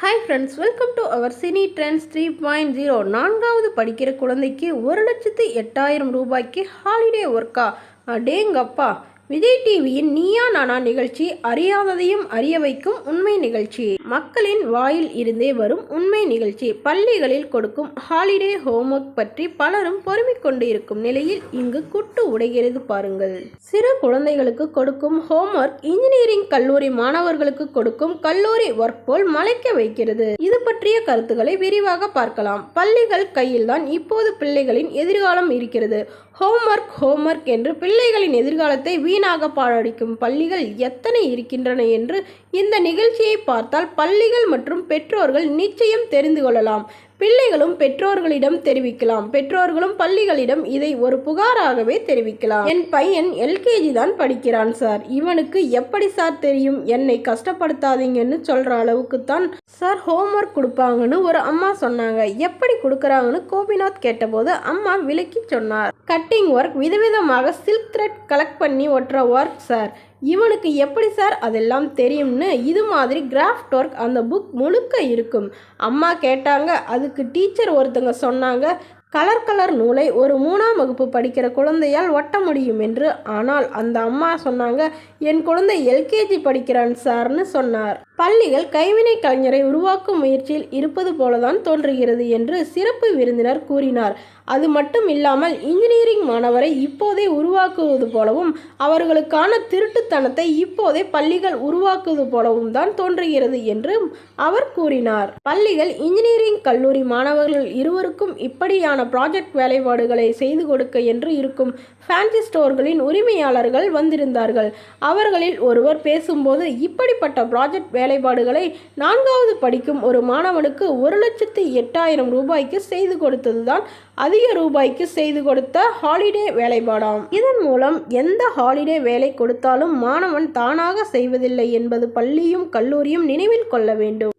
Hi friends welcome to our cine trends three point zero நான்காவது படிக்கிற குழந்தைக்கு ஒரு லட்சத்து எட்டாயிரம் ரூபாய்க்கு ஹாலிடே ஒர்க்கா அடேங்கப்பா. விஜய் டிவியின் நீயா நானா நிகழ்ச்சி அறியாததையும் அறிய வைக்கும் உண்மை நிகழ்ச்சி. மக்களின் வாயில் இருந்தே வரும் உண்மை நிகழ்ச்சி. பள்ளிகளில் கொடுக்கும் ஹாலிடே ஹோம்ஒர்க் பற்றி பலரும் பொறுமிக் கொண்டு இருக்கும் நிலையில் இங்கு குட்டு உடைகிறது பாருங்கள். சிறு குழந்தைகளுக்கு கொடுக்கும் ஹோம்ஒர்க் இன்ஜினியரிங் கல்லூரி மாணவர்களுக்கு கொடுக்கும் கல்லூரி ஒர்க் போல் மலைக்க வைக்கிறது. இது பற்றிய கருத்துக்களை விரிவாக பார்க்கலாம். பள்ளிகள் கையில்தான் இப்போது பிள்ளைகளின் எதிர்காலம் இருக்கிறது. ஹோம்ஒர்க் ஹோம்ஒர்க் என்று பிள்ளைகளின் எதிர்காலத்தை வீணாக பாழடிக்கும் பள்ளிகள் எத்தனை இருக்கின்றன என்று இந்த நிகழ்ச்சியை பார்த்தால் பள்ளிகள் மற்றும் பெற்றோர்கள் நிச்சயம் தெரிந்து கொள்ளலாம். பிள்ளைகளும் பெற்றோர்களிடம் தெரிவிக்கலாம். பெற்றோர்களும் பள்ளிகளிடம் இதை ஒரு புகாராகவே தெரிவிக்கலாம். என் பையன் எல்கேஜி தான் படிக்கிறான் சார். இவனுக்கு எப்படி சார் தெரியும்? என்னை கஷ்டப்படுத்தாதீங்கன்னு சொல்ற அளவுக்கு தான் சார் ஹோம்ஒர்க் கொடுப்பாங்கன்னு ஒரு அம்மா சொன்னாங்க. எப்படி கொடுக்குறாங்கன்னு கோபிநாத் கேட்டபோது அம்மா விலக்கி சொன்னார். கட்டிங் ஒர்க் விதவிதமாக சில்க் த்ரெட் கலெக்ட் பண்ணி ஒட்டுற ஒர்க் சார். இவனுக்கு எப்படி சார் அதெல்லாம் தெரியும்னு இது மாதிரி கிராஃப்ட் ஒர்க் அந்த புக் முழுக்க இருக்கும். அம்மா கேட்டாங்க அதுக்கு டீச்சர் ஒருத்தங்க சொன்னாங்க கலர் கலர் நூலை ஒரு மூணாம் வகுப்பு படிக்கிற குழந்தையால் ஒட்ட முடியும் என்று. ஆனால் அந்த அம்மா சொன்னாங்க என் குழந்தை எல்கேஜி படிக்கிறான் சார்னு சொன்னார். பள்ளிகள் கைவினை கலைஞரை உருவாக்கும் முயற்சியில் இருப்பது போலதான் தோன்றுகிறது என்று சிறப்பு விருந்தினர் கூறினார். அது மட்டும் இல்லாமல் இன்ஜினியரிங் மாணவரை இப்போதே உருவாக்குவது போலவும் அவர்களுக்கான திருட்டுத்தனத்தை இப்போதே பள்ளிகள் உருவாக்குவது போலவும் தான் தோன்றுகிறது என்று அவர் கூறினார். பள்ளிகள் இன்ஜினியரிங் கல்லூரி மாணவர்கள் இருவருக்கும் இப்படியான ப்ராஜெக்ட் வேலைப்பாடுகளை செய்து கொடுக்க என்று இருக்கும் ஃபேன்சி ஸ்டோர்களின் உரிமையாளர்கள் வந்திருந்தார்கள். அவர்களில் ஒருவர் பேசும்போது இப்படிப்பட்ட ப்ராஜெக்ட் வேலைப்பாடுகளை நான்காவது படிக்கும் ஒரு மாணவனுக்கு ஒரு லட்சத்து எட்டாயிரம் ரூபாய்க்கு செய்து கொடுத்ததுதான் அதிக ரூபாய்க்கு செய்து கொடுத்த ஹாலிடே வேலைப்பாடாம். இதன் மூலம் எந்த ஹாலிடே வேலை கொடுத்தாலும் மாணவன் தானாக செய்வதில்லை என்பது பள்ளியும் கல்லூரியும் நினைவில் கொள்ள வேண்டும்.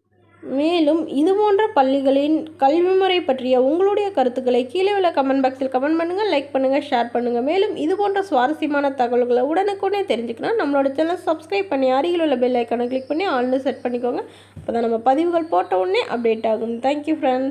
மேலும் இது போன்ற பள்ளிகளின் கல்வி முறை பற்றிய உங்களுடைய கருத்துக்களை கீழே உள்ள கமெண்ட் பாக்ஸில் கமெண்ட் பண்ணுங்கள் லைக் பண்ணுங்கள் ஷேர் பண்ணுங்கள் மேலும் இது போன்ற சுவாரஸ்யமான தகவல்களை உடனுக்குடனே தெரிஞ்சுக்கணும் நம்மளோட சேனல் சப்ஸ்கிரைப் பண்ணி அருகில் உள்ள பெல் ஐக்கானை கிளிக் பண்ணி ஆல்னு செட் பண்ணிக்கோங்க. அப்போ தான் நம்ம பதிவுகள் போட்ட உடனே அப்டேட் ஆகும். Thank you friends